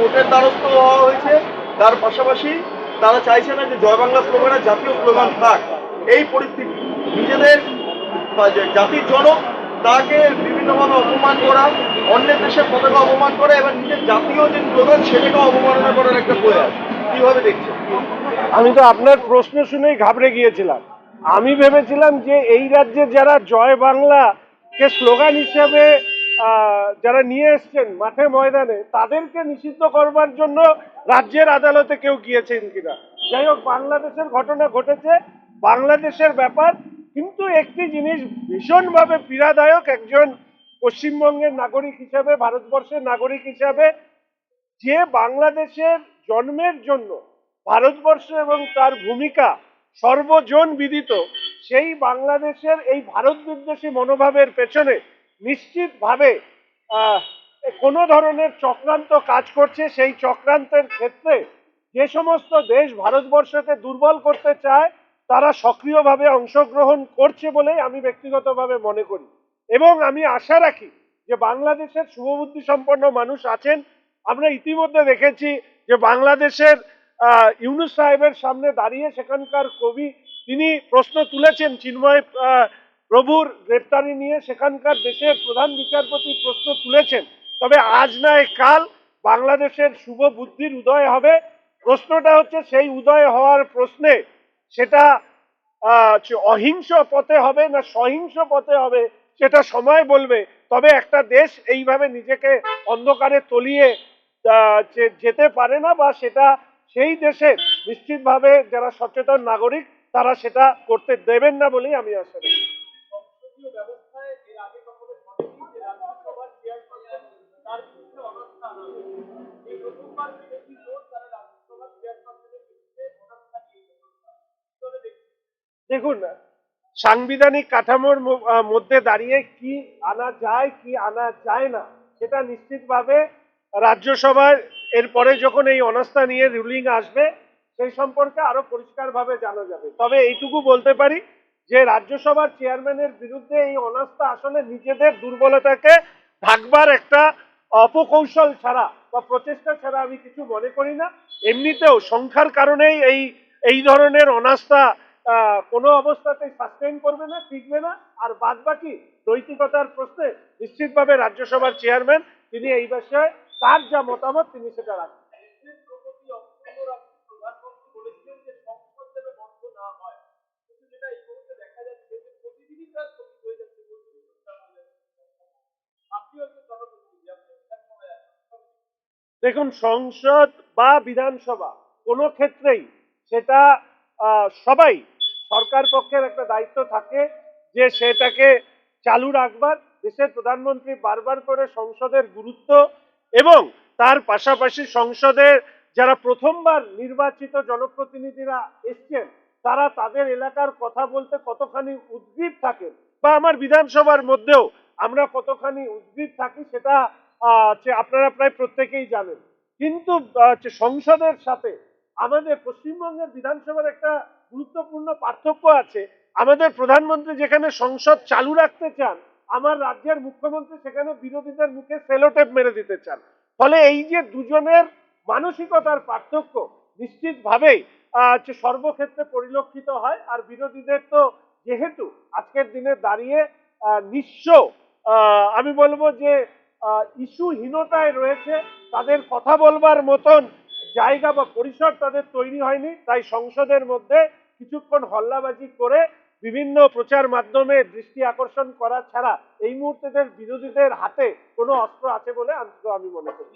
কোর্টের দ্বারস্থ হওয়া হয়েছে। তার পাশাপাশি তারা চাইছে না যে জয় বাংলা স্লোগানে জাতীয় স্লোগান থাক। এই পরিস্থিতি, নিজেদের জাতির জনক, তাকে বিভিন্নভাবে অপমান করা, অন্যের দেশের পতাকা অপমান করা এবং নিজের জাতীয় যে প্রধান সেটাকে অবমাননা করার একটা প্রয়াস কীভাবে দেখছেন? আমি তো আপনার প্রশ্ন শুনেই ঘাবড়ে গিয়েছিলাম। আমি ভেবেছিলাম যে এই রাজ্যে যারা জয় বাংলা কে স্লোগান হিসেবে যারা নিয়ে এসছেন মাঠে ময়দানে, তাদেরকে নিষিদ্ধ করবার জন্য রাজ্যের আদালতে কেউ গিয়েছেন কিনা? যাই হোক, বাংলাদেশের ঘটনা ঘটেছে, বাংলাদেশের ব্যাপার, কিন্তু একটি জিনিস ভীষণভাবে পীড়াদায়ক, একজন পশ্চিমবঙ্গের নাগরিক হিসাবে, ভারতবর্ষের নাগরিক হিসাবে, যে বাংলাদেশের জন্মের জন্য ভারতবর্ষ এবং তার ভূমিকা সর্বজন বিদিত, সেই বাংলাদেশের এই ভারত বিদ্বেষী মনোভাবের পেছনে নিশ্চিতভাবে কোনো ধরনের চক্রান্ত কাজ করছে, সেই চক্রান্তের ক্ষেত্রে যে সমস্ত দেশ ভারতবর্ষকে দুর্বল করতে চায়, তারা সক্রিয়ভাবে অংশগ্রহণ করছে বলেই আমি ব্যক্তিগতভাবে মনে করি। এবং আমি আশা রাখি যে বাংলাদেশের শুভবুদ্ধি সম্পন্ন মানুষ আছেন। আমরা ইতিমধ্যে দেখেছি যে বাংলাদেশের ইউনুস সাহেবের সামনে দাঁড়িয়ে সেখানকার কবি তিনি প্রশ্ন তুলেছেন, চিন্ময় প্রভুর গ্রেপ্তারি নিয়ে সেখানকার দেশের প্রধান বিচারপতি প্রশ্ন তুলেছেন। তবে আজ নয় কাল বাংলাদেশের শুভ বুদ্ধির উদয় হবে। প্রশ্নটা হচ্ছে সেই উদয় হওয়ার প্রশ্নে সেটা অহিংস পথে হবে না সহিংস পথে হবে সেটা সময় বলবে। তবে একটা দেশ এইভাবে নিজেকে অন্ধকারে তলিয়ে যেতে পারে না বা সেটা সেই দেশের নিশ্চিতভাবে যারা সচেতন নাগরিক তারা সেটা করতে দেবেন না বলেই আমি আশা রাখি। দেখুন, সাংবিধানিক কাঠামোর মধ্যে দাঁড়িয়ে কি আনা যায়, কি আনা যায় না, সেটা নিশ্চিতভাবে রাজ্যসভার এরপরে যখন এই অনাস্থা নিয়ে রুলিং আসবে, সেই সম্পর্কে আরও পরিষ্কারভাবে জানা যাবে। তবে এইটুকু বলতে পারি যে রাজ্যসভার চেয়ারম্যানের বিরুদ্ধে এই অনাস্থা আসলে নিজেদের দুর্বলতাকে ঢাকবার একটা অপকৌশল ছাড়া বা প্রচেষ্টা ছাড়া আমি কিছু মনে করি না। এমনিতেও সংখ্যার কারণেই এই এই ধরনের অনাস্থা কোনো অবস্থাতেই সাস্টেইন করবে না, টিকবে না। আর বাদ বাকি নৈতিকতার প্রশ্নে নিশ্চিতভাবে রাজ্যসভার চেয়ারম্যান, তিনি এই বিষয়ে তার যা মতামত, তিনি সেটা রাখবেন। দেখুন, সংসদ বা বিধানসভা কোনো ক্ষেত্রেই সেটা সবাই সরকার পক্ষের একটা দায়িত্ব থাকে যে সেটাকে চালু রাখবার, দেশের প্রধানমন্ত্রী বারবার করে সংসদের গুরুত্ব এবং তার পাশাপাশি সংসদের যারা প্রথমবার নির্বাচিত জনপ্রতিনিধিরা এসছেন, তারা তাদের এলাকার কথা বলতে কতখানি উদ্গ্রীব থাকেন বা আমার বিধানসভার মধ্যেও আমরা কতখানি উদ্গ্রীব থাকি সেটা আপনারা প্রায় প্রত্যেকেই জানেন। কিন্তু সংসদের সাথে আমাদের পশ্চিমবঙ্গের বিধানসভার একটা গুরুত্বপূর্ণ পার্থক্য আছে, আমাদের প্রধানমন্ত্রী যেখানে সংসদ চালু রাখতে চান, আমার রাজ্যের মুখ্যমন্ত্রী সেখানে বিরোধীদের মুখে সেলোটেপ মেরে দিতে চান। ফলে এই যে দুজনের মানসিকতার পার্থক্য নিশ্চিতভাবেই সর্বক্ষেত্রে পরিলক্ষিত হয়, আর বিরোধীদের তো যেহেতু আজকের দিনে দাঁড়িয়ে নিঃস্ব আমি বলব যে ইস্যুহীনতায় রয়েছে, তাদের কথা বলবার মতন জায়গা বা পরিসর তাদের তৈরি হয়নি, তাই সংসদের মধ্যে কিছুক্ষণ হল্লাবাজি করে বিভিন্ন প্রচার মাধ্যমে দৃষ্টি আকর্ষণ করা ছাড়া এই মুহূর্তে বিরোধীদের হাতে কোনো অস্ত্র আছে বলে আমি মনে করি।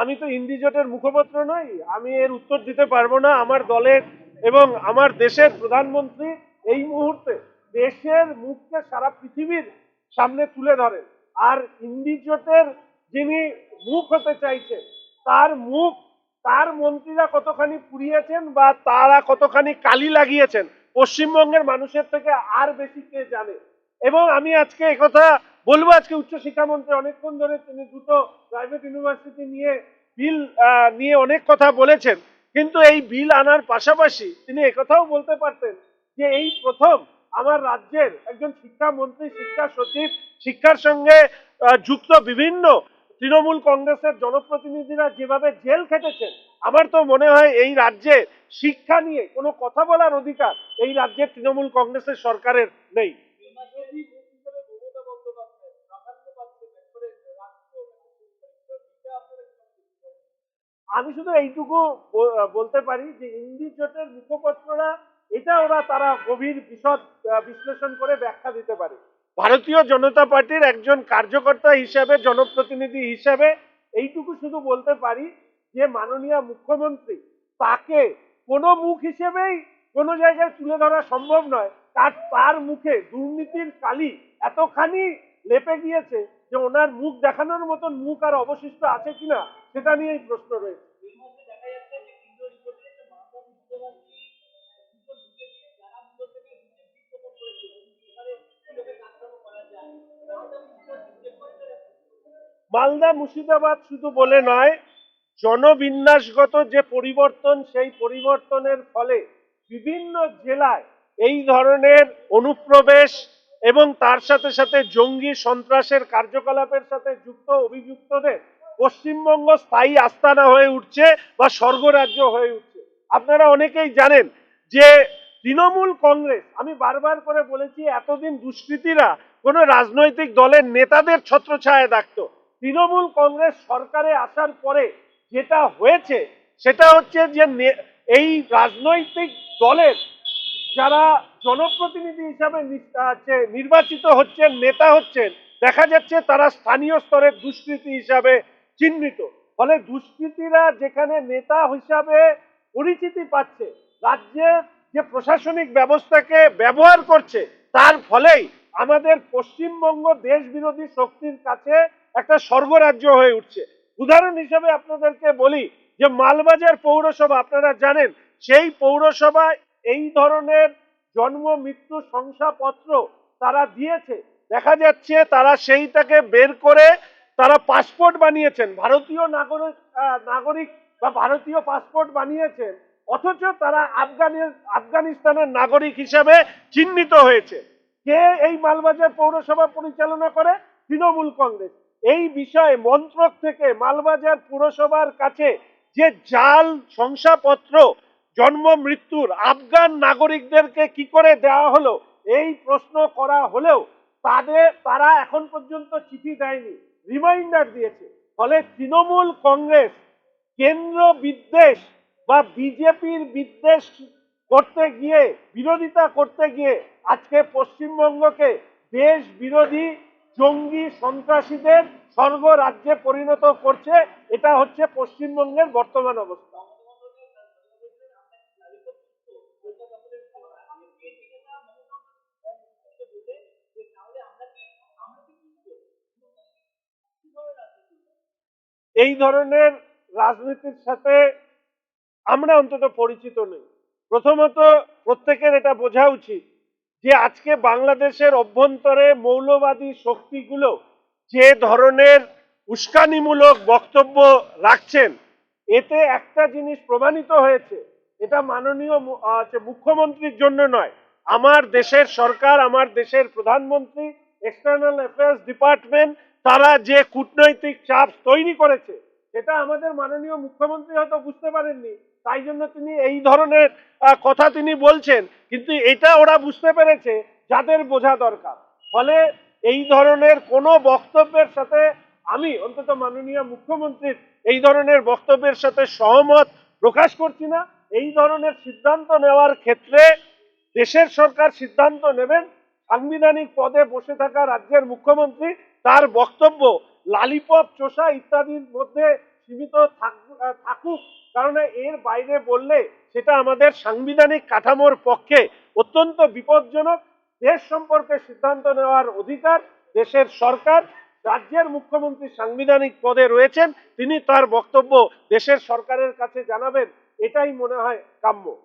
আমি তো হিন্দি জোটের মুখপাত্র নই, আমি এর উত্তর দিতে পারব না আমার দলের এবং আমার দেশের প্রধানমন্ত্রী এই মুহূর্তে দেশের মুখকে সারা পৃথিবীর সামনে তুলে ধরেন। আর হিন্দি জোটের যিনি মুখ হতে চাইছেন, তার মুখ, তার মন্ত্রীরা কতখানি পুড়িয়েছেন বা তারা কতখানি কালি লাগিয়েছেন, পশ্চিমবঙ্গের মানুষের থেকে আর বেশি কে জানে? এবং আমি আজকে একথা বলব, আজকে উচ্চশিক্ষামন্ত্রী অনেকক্ষণ ধরে তিনি দুটো প্রাইভেট ইউনিভার্সিটি নিয়ে বিল নিয়ে অনেক কথা বলেছেন। কিন্তু এই বিল আনার পাশাপাশি তিনি একথাও বলতে পারতেন যে এই প্রথম আমার রাজ্যের একজন শিক্ষামন্ত্রী শিক্ষা সচিব, শিক্ষার সঙ্গে যুক্ত বিভিন্ন তৃণমূল কংগ্রেসের জনপ্রতিনিধিরা যেভাবে জেল খেটেছেন, আমার তো মনে হয় এই রাজ্যে শিক্ষা নিয়ে কোনো কথা বলার অধিকার এই রাজ্যের তৃণমূল কংগ্রেসের সরকারের নেই। আমি শুধু এইটুকু বলতে পারি যে ইন্দি জোটের মুখপত্ররা এটা ওরা তারা গভীর বিশদ বিশ্লেষণ করে ব্যাখ্যা দিতে পারে। ভারতীয় জনতা পার্টির একজন কার্যকর্তা হিসাবে, জনপ্রতিনিধি হিসাবে এইটুকু শুধু বলতে পারি যে মাননীয় মুখ্যমন্ত্রী তাকে কোনো মুখ হিসেবেই কোনো জায়গায় তুলে ধরা সম্ভব নয়। তার তার মুখে দুর্নীতির কালি এতখানি লেপে গিয়েছে যে ওনার মুখ দেখানোর মতন মুখ আর অবশিষ্ট আছে কিনা সেটা নিয়েই প্রশ্ন রয়েছে। মালদা মুর্শিদাবাদ শুধু বলে নয় জনবিন্যাসগত যে পরিবর্তন সেই পরিবর্তনের ফলে বিভিন্ন জেলায় এই ধরনের অনুপ্রবেশ এবং তার সাথে সাথে জঙ্গি সন্ত্রাসের কার্যকলাপের সাথে যুক্ত অভিযুক্তদের পশ্চিমবঙ্গ স্থায়ী আস্তানা হয়ে উঠছে বা স্বর্গরাজ্য হয়ে উঠছে। আপনারা অনেকেই জানেন যে তৃণমূল কংগ্রেস, আমি বারবার করে বলেছি, এতদিন দুষ্কৃতীরা কোনো রাজনৈতিক দলের নেতাদের ছত্রছায়া থাকতো। তৃণমূল কংগ্রেস সরকারে আসার পরে যেটা হয়েছে, সেটা হচ্ছে যে এই রাজনৈতিক দলের যারা জনপ্রতিনিধি হিসাবে আছে, নির্বাচিত হচ্ছেন নেতা হচ্ছেন দেখা যাচ্ছে তারা স্থানীয় স্তরের দুষ্কৃতি হিসাবে চিহ্নিত। ফলে দুষ্কৃতীরা যেখানে নেতা হিসাবে পরিচিতি পাচ্ছে রাজ্যের যে প্রশাসনিক ব্যবস্থাকে ব্যবহার করছে তার ফলেই আমাদের পশ্চিমবঙ্গ দেশ বিরোধী শক্তির কাছে একটা স্বর্গরাজ্য হয়ে উঠছে। উদাহরণ হিসেবে আপনাদেরকে বলি যে মালবাজার পৌরসভা আপনারা জানেন সেই পৌরসভায় এই ধরনের জন্ম, মৃত্যু, শংসাপত্র তারা দিয়েছে। দেখা যাচ্ছে তারা সেইটাকে বের করে তারা পাসপোর্ট বানিয়েছেন। ভারতীয় নাগরিক নাগরিক বা ভারতীয় পাসপোর্ট বানিয়েছেন। অথচ তারা আফগানের, আফগানিস্তানের নাগরিক হিসেবে চিহ্নিত হয়েছে। কে এই মালবাজার পৌরসভা পরিচালনা করে? তৃণমূল কংগ্রেস। এই বিষয়ে মন্ত্রক থেকে মালবাজার পুরসভার কাছে যে জাল, শংসাপত্র জন্ম, মৃত্যুর আফগান নাগরিকদেরকে কি করে দেওয়া হলো? এই প্রশ্ন করা হলেও তাদের, তারা এখন পর্যন্ত চিঠি দেয়নি রিমাইন্ডার দিয়েছে। ফলে তৃণমূল কংগ্রেস কেন্দ্র বিদ্বেষ বা বিজেপির বিদ্বেষ করতে গিয়ে, বিরোধিতা করতে গিয়ে আজকে পশ্চিমবঙ্গকে দেশ বিরোধী জঙ্গি সন্ত্রাসীদের স্বর্গ রাজ্যে পরিণত করছে, এটা হচ্ছে পশ্চিমবঙ্গের বর্তমান অবস্থা। এই ধরনের রাজনীতির সাথে আমরা অন্তত পরিচিত নই। প্রথমত প্রত্যেকের এটা বোঝা উচিত যে আজকে বাংলাদেশের অভ্যন্তরে মৌলবাদী শক্তিগুলো যে ধরনের উস্কানিমূলক বক্তব্য রাখছেন, এতে একটা জিনিস প্রমাণিত হয়েছে, এটা মাননীয় মুখ্যমন্ত্রীর জন্য নয়, আমার দেশের সরকার, আমার দেশের প্রধানমন্ত্রী এক্সটার্নাল অ্যাফেয়ার্স ডিপার্টমেন্ট তারা যে কূটনৈতিক চাপ তৈরি করেছে, সেটা আমাদের মাননীয় মুখ্যমন্ত্রী হয়তো বুঝতে পারেননি। তাই জন্য তিনি এই ধরনের কথা তিনি বলছেন। কিন্তু এটা ওরা বুঝতে পেরেছে, যাদের বোঝা দরকার। ফলে এই ধরনের কোনো বক্তব্যের সাথে আমি, অন্তত মাননীয় মুখ্যমন্ত্রীর, এই ধরনের বক্তব্যের সাথে সহমত প্রকাশ করছি না। এই ধরনের সিদ্ধান্ত নেওয়ার ক্ষেত্রে দেশের সরকার সিদ্ধান্ত নেবেন। সাংবিধানিক পদে বসে থাকা রাজ্যের মুখ্যমন্ত্রী তার বক্তব্য, লালিপপ, চোষা ইত্যাদির মধ্যে সীমিত থাক- থাকুক, কারণ এর বাইরে বললে সেটা আমাদের সাংবিধানিক কাঠামোর পক্ষে অত্যন্ত বিপজ্জনক। দেশ সম্পর্কে সিদ্ধান্ত নেওয়ার অধিকার দেশের সরকার, রাজ্যের মুখ্যমন্ত্রী সাংবিধানিক পদে রয়েছেন, তিনি তার বক্তব্য দেশের সরকারের কাছে জানাবেন, এটাই মনে হয় কাম্য।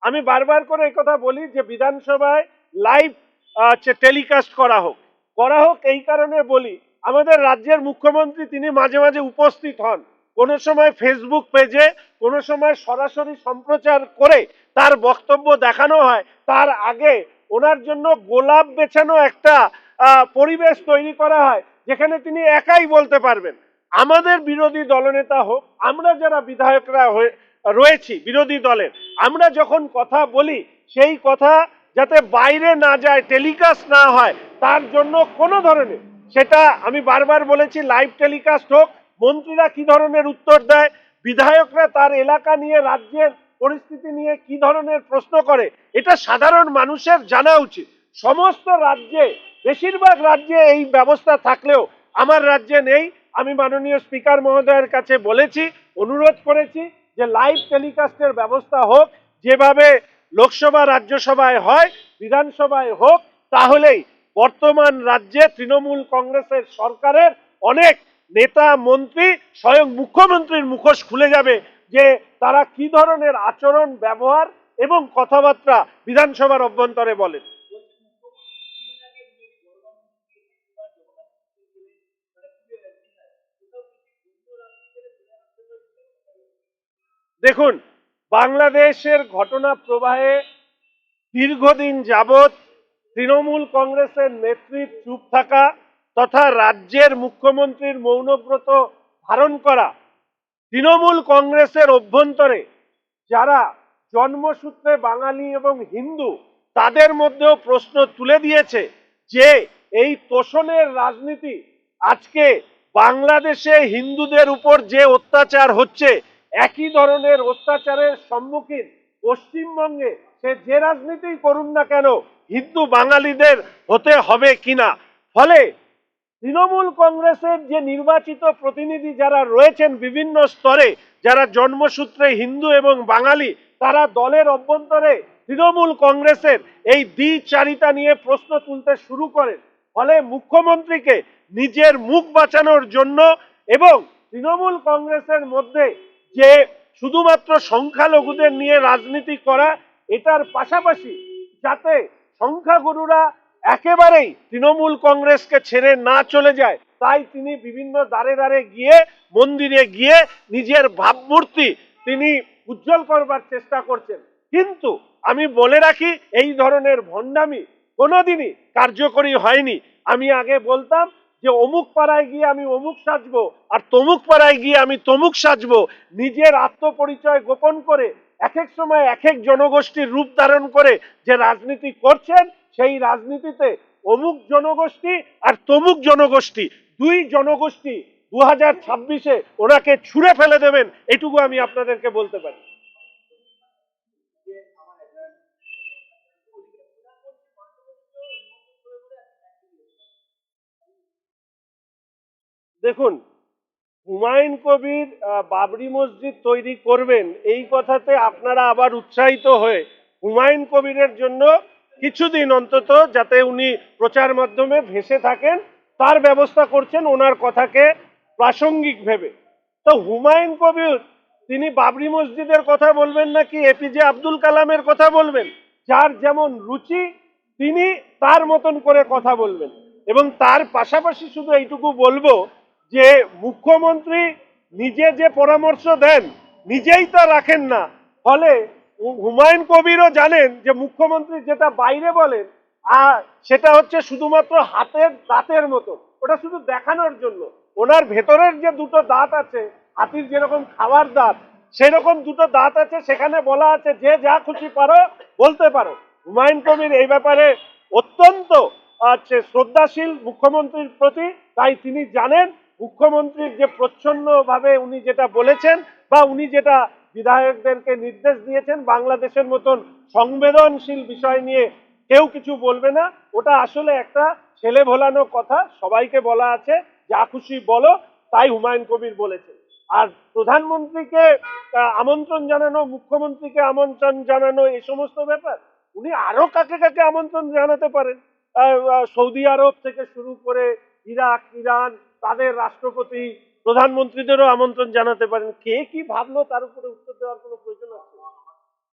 আমি বারবার করে কথা বলি যে বিধানসভায় লাইভ হচ্ছে টেলিকাস্ট করা হোক। করা হোক এই কারণে বলি, আমাদের রাজ্যের মুখ্যমন্ত্রী তিনি মাঝে মাঝে উপস্থিত হন। কোনো সময় ফেসবুক পেজে কোনো সময় সরাসরি সম্প্রচার করে তার বক্তব্য দেখানো হয়। তার আগে ওনার জন্য গোলাপ বেছানো একটা পরিবেশ তৈরি করা হয়, যেখানে তিনি একাই বলতে পারবেন। আমাদের বিরোধী দলনেতা হোক, আমরা যারা বিধায়করা রয়েছি বিরোধী দলের, আমরা যখন কথা বলি, সেই কথা যাতে বাইরে না যায় টেলিকাস্ট না হয়, তার জন্য কোনো ধরনের, সেটা আমি বারবার বলেছি লাইভ টেলিকাস্ট হোক, মন্ত্রীরা কি ধরনের উত্তর দেয়, বিধায়করা তার এলাকা নিয়ে, রাজ্যের পরিস্থিতি নিয়ে কি ধরনের প্রশ্ন করে, এটা সাধারণ মানুষের জানা উচিত। সমস্ত রাজ্যে, বেশিরভাগ রাজ্যে এই ব্যবস্থা থাকলেও, আমার রাজ্যে নেই, আমি মাননীয় স্পিকার মহোদয়ের কাছে বলেছি, অনুরোধ করেছি যে লাইভ টেলিকাস্টের ব্যবস্থা হোক, যেভাবে লোকসভা, রাজ্যসভায় হয়, বিধানসভায় হোক, তাহলেই বর্তমান রাজ্যে তৃণমূল কংগ্রেসের সরকারের অনেক নেতা, মন্ত্রী, স্বয়ং মুখ্যমন্ত্রীর মুখোশ খুলে যাবে যে তারা কি ধরনের আচরণ, ব্যবহার এবং কথাবার্তা বিধানসভার অভ্যন্তরে বলেন। দেখুন বাংলাদেশের ঘটনা প্রবাহে দীর্ঘদিন যাবৎ তৃণমূল কংগ্রেসের নেত্রীর চুপ থাকা তথা রাজ্যের মুখ্যমন্ত্রীর মৌনব্রত ধারণ করা তৃণমূল কংগ্রেসের অভ্যন্তরে যারা জন্মসূত্রে বাঙালি এবং হিন্দু, তাদের মধ্যেও প্রশ্ন তুলে দিয়েছে যে এই তোষণের রাজনীতি আজকে বাংলাদেশে হিন্দুদের উপর যে অত্যাচার হচ্ছে একই ধরনের অত্যাচারের সম্মুখীন পশ্চিমবঙ্গে সে যে রাজনীতি করুন না কেন, হিন্দু বাঙালিদের হতে হবে কিনা? ফলে তৃণমূল কংগ্রেসের যে নির্বাচিত প্রতিনিধি যারা রয়েছেন বিভিন্ন স্তরে, যারা জন্মসূত্রে হিন্দু এবং বাঙালি, তারা দলের অভ্যন্তরে তৃণমূল কংগ্রেসের এই দ্বিচারিতা নিয়ে প্রশ্ন তুলতে শুরু করেন। ফলে মুখ্যমন্ত্রীকে নিজের মুখ বাঁচানোর জন্য এবং তৃণমূল কংগ্রেসের মধ্যে যে শুধুমাত্র সংখ্যালঘুদের নিয়ে রাজনীতি করা, এটার পাশাপাশি যাতে সংখ্যাগুরুরা একেবারেই তৃণমূল কংগ্রেসকে ছেড়ে না চলে যায়, তাই তিনি বিভিন্ন দ্বারে দ্বারে গিয়ে, মন্দিরে গিয়ে নিজের ভাবমূর্তি তিনি উজ্জ্বল করবার চেষ্টা করছেন। কিন্তু আমি বলে রাখি, এই ধরনের ভণ্ডামি কোনোদিনই কার্যকরী হয়নি। আমি আগে বলতাম যে অমুক পাড়ায় গিয়ে আমি অমুক সাজবো আর তমুক পাড়ায় গিয়ে আমি তমুক সাজবো, নিজের আত্মপরিচয় গোপন করে এক এক সময় এক এক জনগোষ্ঠীর রূপ ধারণ করে যে রাজনীতি করছেন, সেই রাজনীতিতে অমুক জনগোষ্ঠী আর তমুক জনগোষ্ঠী, দুই জনগোষ্ঠী দু হাজার ছাব্বিশে ওনাকে ছুঁড়ে ফেলে দেবেন, এটুকু আমি আপনাদেরকে বলতে পারি। দেখুন, হুমায়ুন কবির বাবরি মসজিদ তৈরি করবেন, এই কথাতে আপনারা আবার উৎসাহিত হয়ে হুমায়ুন কবিরের জন্য কিছুদিন অন্তত যাতে উনি প্রচার মাধ্যমে ভেসে থাকেন, তার ব্যবস্থা করছেন ওনার কথাকে প্রাসঙ্গিক ভেবে। তো হুমায়ুন কবির, তিনি বাবরি মসজিদের কথা বলবেন নাকি এপিজে আব্দুল কালামের কথা বলবেন? যার যেমন রুচি, তিনি তার মতন করে কথা বলবেন। এবং তার পাশাপাশি শুধু এইটুকু বলব যে মুখ্যমন্ত্রী নিজে যে পরামর্শ দেন, নিজেই তা রাখেন না। ফলে হুমায়ুন কবিরও জানেন যে মুখ্যমন্ত্রী যেটা বাইরে বলেন আর সেটা হচ্ছে শুধুমাত্র হাতের দাঁতের মতো। ওটা শুধু দেখানোর জন্য। ওনার ভেতরের যে দুটো দাঁত আছে, হাতির যেরকম খাওয়ার দাঁত, সেরকম দুটো দাঁত আছে, সেখানে বলা আছে, যে যা খুশি পারো, বলতে পারো। হুমায়ুন কবির এই ব্যাপারে অত্যন্ত আছে শ্রদ্ধাশীল মুখ্যমন্ত্রীর প্রতি, তাই তিনি জানেন মুখ্যমন্ত্রীর যে প্রচ্ছন্নভাবে উনি যেটা বলেছেন বা উনি যেটা বিধায়কদেরকে নির্দেশ দিয়েছেন, বাংলাদেশের মতন সংবেদনশীল বিষয় নিয়ে কেউ কিছু বলবে না। ওটা আসলে একটা ছেলে ভোলানো কথা, সবাইকে বলা আছে, যা খুশি বলো, তাই হুমায়ুন কবির বলেছেন। আর প্রধানমন্ত্রীকে আমন্ত্রণ জানানো, মুখ্যমন্ত্রীকে আমন্ত্রণ জানানো এই সমস্ত ব্যাপার, উনি আরও কাকে কাকে আমন্ত্রণ জানাতে পারেন? সৌদি আরব থেকে শুরু করে ইরাক, ইরান তাদের রাষ্ট্রপতি, প্রধানমন্ত্রীদেরও আমন্ত্রণ জানাতে পারেন। কে কি ভাবলো তার উপরে উত্তর দেওয়ার কোনো প্রয়োজন আছে?